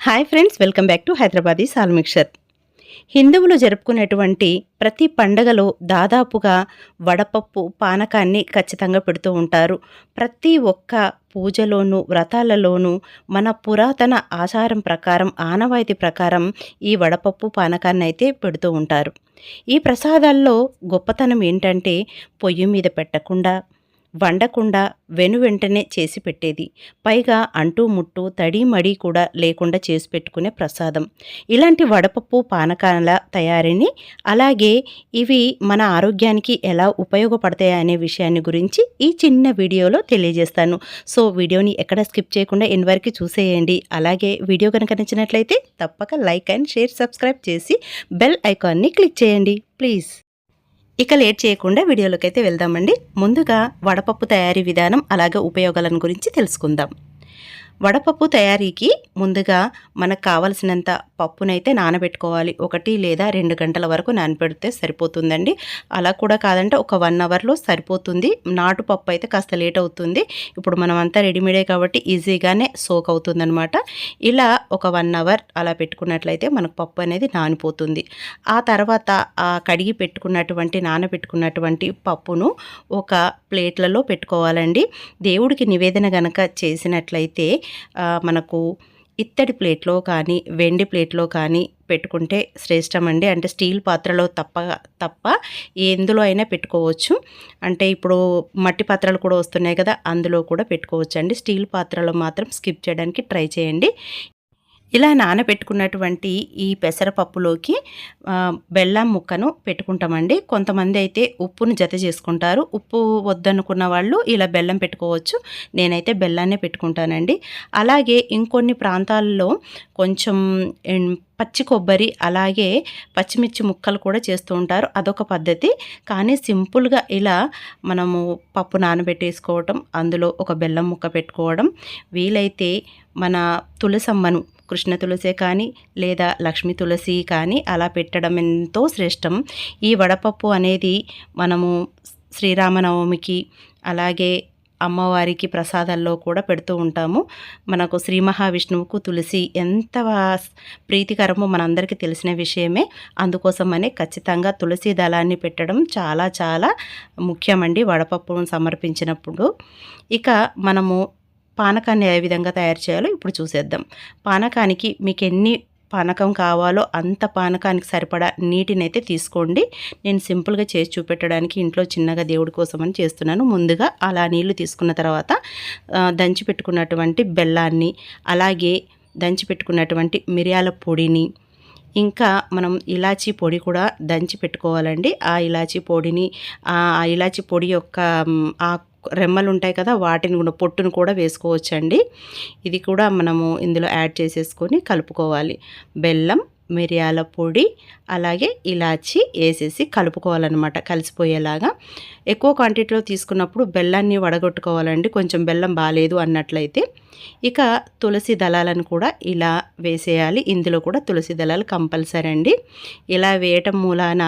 Hi friends welcome back to Hyderabadi సాల్మిక్షర్ హిందువులు జరుపుకునేటువంటి ప్రతి పండగలో దాదాపుగా వడపప్పు పానకాన్ని ఖచ్చితంగా పెడుతూ ఉంటారు. ప్రతి ఒక్క పూజలోనూ వ్రతాలలోనూ మన పురాతన ఆచారం ప్రకారం ఆనవాయితీ ప్రకారం ఈ వడపప్పు పానకాన్ని అయితే పెడుతూ ఉంటారు. ఈ ప్రసాదాల్లో గొప్పతనం ఏంటంటే పొయ్యి మీద పెట్టకుండా వండకుండా వెను వెంటనే చేసి పెట్టేది. పైగా అంటూ ముట్టు తడి మడి కూడా లేకుండా చేసి పెట్టుకునే ప్రసాదం. ఇలాంటి వడపప్పు పానకాల తయారీని అలాగే ఇవి మన ఆరోగ్యానికి ఎలా ఉపయోగపడతాయి అనే విషయాన్ని గురించి ఈ చిన్న వీడియోలో తెలియజేస్తాను. సో వీడియోని ఎక్కడ స్కిప్ చేయకుండా ఎన్ చూసేయండి. అలాగే వీడియో కనుక నచ్చినట్లయితే తప్పక లైక్ అండ్ షేర్ సబ్స్క్రైబ్ చేసి బెల్ ఐకాన్ని క్లిక్ చేయండి. ప్లీజ్. ఇక లేట్ చేయకుండా వీడియోలోకి అయితే వెళ్దామండి. ముందుగా వడపప్పు తయారీ విధానం అలాగే ఉపయోగాలను గురించి తెలుసుకుందాం. వడపప్పు తయారీకి ముందుగా మనకు కావలసినంత పప్పునైతే నానబెట్టుకోవాలి. ఒకటి లేదా రెండు గంటల వరకు నానబెడితే సరిపోతుందండి. అలా కూడా కాదంటే ఒక వన్ అవర్లో సరిపోతుంది. నాటు పప్పు అయితే కాస్త లేట్ అవుతుంది. ఇప్పుడు మనం అంతా రెడీమేడే కాబట్టి ఈజీగానే సోక్ అవుతుందనమాట ఇలా ఒక వన్ అవర్ అలా పెట్టుకున్నట్లయితే మనకు పప్పు అనేది నానిపోతుంది. ఆ తర్వాత ఆ కడిగి పెట్టుకున్నటువంటి నానబెట్టుకున్నటువంటి పప్పును ఒక ప్లేట్లలో పెట్టుకోవాలండి. దేవుడికి నివేదన గనక చేసినట్లయితే మనకు ఇత్తడి ప్లేట్లో కానీ వెండి ప్లేట్లో కానీ పెట్టుకుంటే శ్రేష్టం అండి. అంటే స్టీల్ పాత్రలో తప్ప తప్ప ఎందులో అయినా పెట్టుకోవచ్చు. అంటే ఇప్పుడు మట్టి పాత్రలు కూడా వస్తున్నాయి కదా అందులో కూడా పెట్టుకోవచ్చు అండి స్టీల్ పాత్రలో మాత్రం స్కిప్ చేయడానికి ట్రై చేయండి. ఇలా నానబెట్టుకున్నటువంటి ఈ పెసరపప్పులోకి బెల్లం ముక్కను పెట్టుకుంటామండి. కొంతమంది అయితే ఉప్పును జత చేసుకుంటారు. ఉప్పు వద్దనుకున్న వాళ్ళు ఇలా బెల్లం పెట్టుకోవచ్చు. నేనైతే బెల్లాన్నే పెట్టుకుంటానండి. అలాగే ఇంకొన్ని ప్రాంతాల్లో కొంచెం పచ్చి కొబ్బరి అలాగే పచ్చిమిర్చి ముక్కలు కూడా చేస్తూ ఉంటారు. అదొక పద్ధతి. కానీ సింపుల్గా ఇలా మనము పప్పు నానబెట్టేసుకోవటం అందులో ఒక బెల్లం ముక్క పెట్టుకోవడం వీలైతే మన తులసమ్మను కృష్ణ తులసే కానీ లేదా లక్ష్మీ తులసి కానీ అలా పెట్టడం ఎంతో శ్రేష్టం. ఈ వడపప్పు అనేది మనము శ్రీరామనవమికి అలాగే అమ్మవారికి ప్రసాదాల్లో కూడా పెడుతూ ఉంటాము. మనకు శ్రీ మహావిష్ణువుకు తులసి ఎంత ప్రీతికరమో మనందరికీ తెలిసిన విషయమే. అందుకోసమనే ఖచ్చితంగా తులసి దళాన్ని పెట్టడం చాలా చాలా ముఖ్యమండి వడపప్పును సమర్పించినప్పుడు. ఇక మనము పానకాన్ని ఏ విధంగా తయారు చేయాలో ఇప్పుడు చూసేద్దాం. పానకానికి మీకు ఎన్ని పానకం కావాలో అంత పానకానికి సరిపడా నీటినైతే తీసుకోండి. నేను సింపుల్గా చేసి చూపెట్టడానికి ఇంట్లో చిన్నగా దేవుడి కోసం అని చేస్తున్నాను. ముందుగా అలా నీళ్ళు తీసుకున్న తర్వాత దంచి పెట్టుకున్నటువంటి బెల్లాన్ని అలాగే దంచి పెట్టుకున్నటువంటి మిరియాల పొడిని ఇంకా మనం ఇలాచీ పొడి కూడా దంచి పెట్టుకోవాలండి. ఆ ఇలాచీ పొడిని ఆ ఇలాచీ పొడి యొక్క ఆ రెమ్మలు ఉంటాయి కదా వాటిని కూడా పొట్టును కూడా వేసుకోవచ్చండి. ఇది కూడా మనము ఇందులో యాడ్ చేసేసుకొని కలుపుకోవాలి. బెల్లం మిరియాల పొడి అలాగే ఇలాచి వేసేసి కలుపుకోవాలన్నమాట కలిసిపోయేలాగా. ఎక్కువ క్వాంటిటీలో తీసుకున్నప్పుడు బెల్లాన్ని వడగొట్టుకోవాలండి కొంచెం బెల్లం బాగాలేదు అన్నట్లయితే. ఇక తులసి దళాలను కూడా ఇలా వేసేయాలి ఇందులో కూడా తులసి దళాలు కంపల్సరీ అండి ఇలా వేయటం మూలాన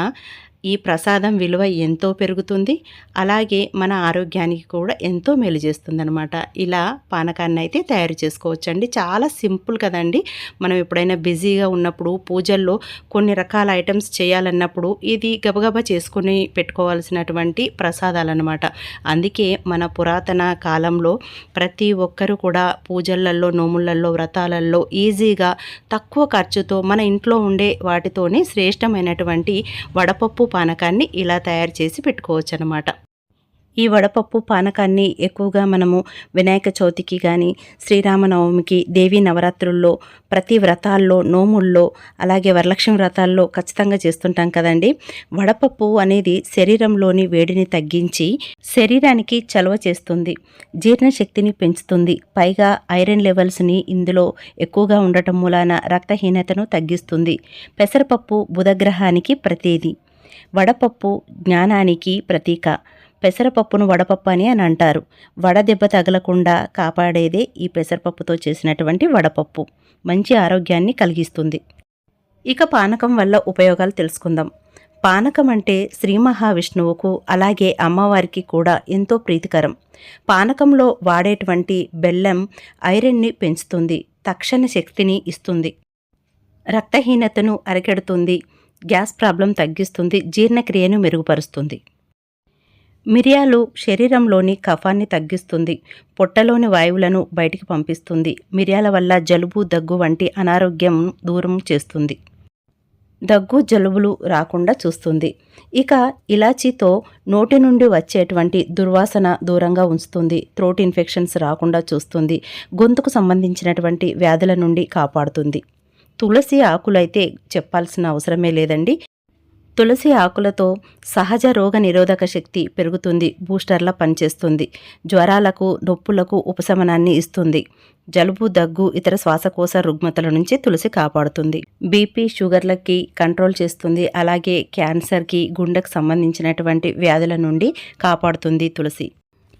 ఈ ప్రసాదం విలువ ఎంతో పెరుగుతుంది. అలాగే మన ఆరోగ్యానికి కూడా ఎంతో మేలు చేస్తుందనమాట ఇలా పానకాన్ని అయితే తయారు చేసుకోవచ్చండి. చాలా సింపుల్ కదండి. మనం ఎప్పుడైనా బిజీగా ఉన్నప్పుడు పూజల్లో కొన్ని రకాల ఐటమ్స్ చేయాలన్నప్పుడు ఇది గబగబా చేసుకుని పెట్టుకోవాల్సినటువంటి ప్రసాదాలు అనమాట అందుకే మన పురాతన కాలంలో ప్రతి ఒక్కరూ కూడా పూజలల్లో నోములల్లో వ్రతాలలో ఈజీగా తక్కువ ఖర్చుతో మన ఇంట్లో ఉండే వాటితోనే శ్రేష్టమైనటువంటి వడపప్పు పానకాన్ని ఇలా తయారు చేసి పెట్టుకోవచ్చు అనమాట ఈ వడపప్పు పానకాన్ని ఎక్కువగా మనము వినాయక చవితికి కానీ శ్రీరామనవమికి దేవీ నవరాత్రుల్లో ప్రతి వ్రతాల్లో నోముల్లో అలాగే వరలక్ష్మి వ్రతాల్లో ఖచ్చితంగా చేస్తుంటాం కదండి. వడపప్పు అనేది శరీరంలోని వేడిని తగ్గించి శరీరానికి చలవ చేస్తుంది జీర్ణశక్తిని పెంచుతుంది పైగా ఐరన్ లెవెల్స్ని ఇందులో ఎక్కువగా ఉండటం మూలాన రక్తహీనతను తగ్గిస్తుంది. పెసరపప్పు బుధగ్రహానికి ప్రతీది. వడపప్పు జ్ఞానానికి ప్రతీక. పెసరపప్పును వడపప్పు అని అని అంటారు. వడదెబ్బ తగలకుండా కాపాడేదే ఈ పెసరపప్పుతో చేసినటువంటి వడపప్పు. మంచి ఆరోగ్యాన్ని కలిగిస్తుంది. ఇక పానకం వల్ల ఉపయోగాలు తెలుసుకుందాం. పానకం అంటే శ్రీ మహావిష్ణువుకు అలాగే అమ్మవారికి కూడా ఎంతో ప్రీతికరం. పానకంలో వాడేటువంటి బెల్లం ఐరన్ని పెంచుతుంది. తక్షణ శక్తిని ఇస్తుంది. రక్తహీనతను అరికెడుతుంది. గ్యాస్ ప్రాబ్లం తగ్గిస్తుంది జీర్ణక్రియను మెరుగుపరుస్తుంది. మిరియాలు శరీరంలోని కఫాన్ని తగ్గిస్తుంది పొట్టలోని వాయువులను బయటికి పంపిస్తుంది మిరియాల వల్ల జలుబు దగ్గు వంటి అనారోగ్యం దూరం చేస్తుంది. దగ్గు జలుబులు రాకుండా చూస్తుంది. ఇక ఇలాచీతో నోటి నుండి వచ్చేటువంటి దుర్వాసన దూరంగా ఉంచుతుంది త్రోట్ ఇన్ఫెక్షన్స్ రాకుండా చూస్తుంది గొంతుకు సంబంధించినటువంటి వ్యాధుల నుండి కాపాడుతుంది. తులసి ఆకులైతే చెప్పాల్సిన అవసరమే లేదండి. తులసి ఆకులతో సహజ రోగ నిరోధక శక్తి పెరుగుతుంది బూస్టర్లా పనిచేస్తుంది జ్వరాలకు నొప్పులకు ఉపశమనాన్ని ఇస్తుంది జలుబు దగ్గు ఇతర శ్వాసకోశ రుగ్మతల నుంచి తులసి కాపాడుతుంది. బీపీ షుగర్లకి కంట్రోల్ చేస్తుంది అలాగే క్యాన్సర్కి గుండెకు సంబంధించినటువంటి వ్యాధుల నుండి కాపాడుతుంది తులసి.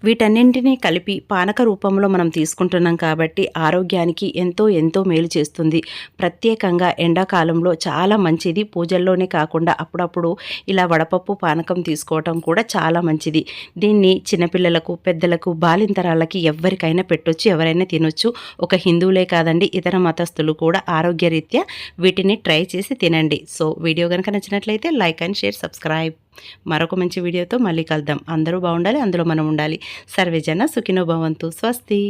వీటన్నింటినీ కలిపి పానక రూపంలో మనం తీసుకుంటున్నాం కాబట్టి ఆరోగ్యానికి ఎంతో ఎంతో మేలు చేస్తుంది. ప్రత్యేకంగా ఎండాకాలంలో చాలా మంచిది. పూజల్లోనే కాకుండా అప్పుడప్పుడు ఇలా వడపప్పు పానకం తీసుకోవటం కూడా చాలా మంచిది. దీన్ని చిన్నపిల్లలకు పెద్దలకు బాలింతరాళ్ళకి ఎవరికైనా పెట్టొచ్చు ఎవరైనా తినొచ్చు. ఒక హిందువులే కాదండి ఇతర మతస్థులు కూడా ఆరోగ్యరీత్యా వీటిని ట్రై చేసి తినండి. సో వీడియో కనుక నచ్చినట్లయితే లైక్ అండ్ షేర్ సబ్స్క్రైబ్. మరొక మంచి వీడియోతో మళ్ళీ కలుద్దాం. అందరూ బాగుండాలి అందులో మనం ఉండాలి. సర్వేజన సుఖినో భవంతు. స్వస్తి.